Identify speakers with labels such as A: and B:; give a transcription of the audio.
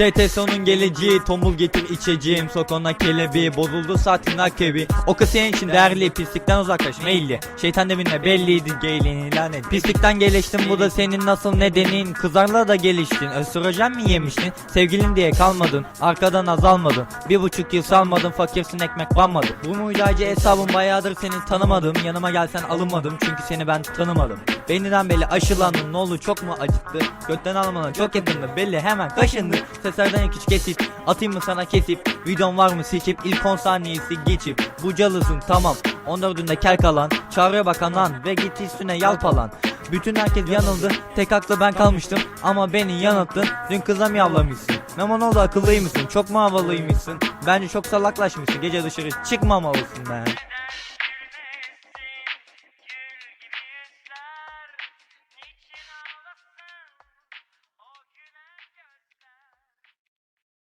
A: STSO'nun geleceği tombul getir içeceğim. Sok ona kelebeği bozuldu saatin akebi. O kız senin için değerli pislikten uzaklaş meyilli Şeytan deminle belliydi geyliğini lanet Pislikten geliştin bu da senin nasıl nedenin? Kızlarla da geliştin. Östrojen mi yemiştin? Sevgilin diye kalmadın. Arkadan azalmadın. Bir buçuk yıl salmadın fakirsin ekmek banmadın. Bu muydacı hesabım bayağıdır seni tanımadım. Yanıma gelsen alınmadım çünkü seni ben tanımadım. Beyniden belli aşılandın ne oldu çok mu acıttı? Gökten almadan çok yakındı belli hemen kaşındı seslerden küçük kesit Atayım mı sana kesip Videon var mı seçip ilk 10 saniyesi geçip Bucalısın tamam. 14'ünde kel kalan Çağrıya bakan lan ve git üstüne yalpalan bütün herkes yanıldı Tek haklı ben kalmıştım Ama beni yanılttın. Dün kıza mı yavlamışsın? Meman oldu akıllıymışsın Çok mu havalıymışsın? Bence çok salaklaşmışsın Gece dışarı çıkmamalısın ben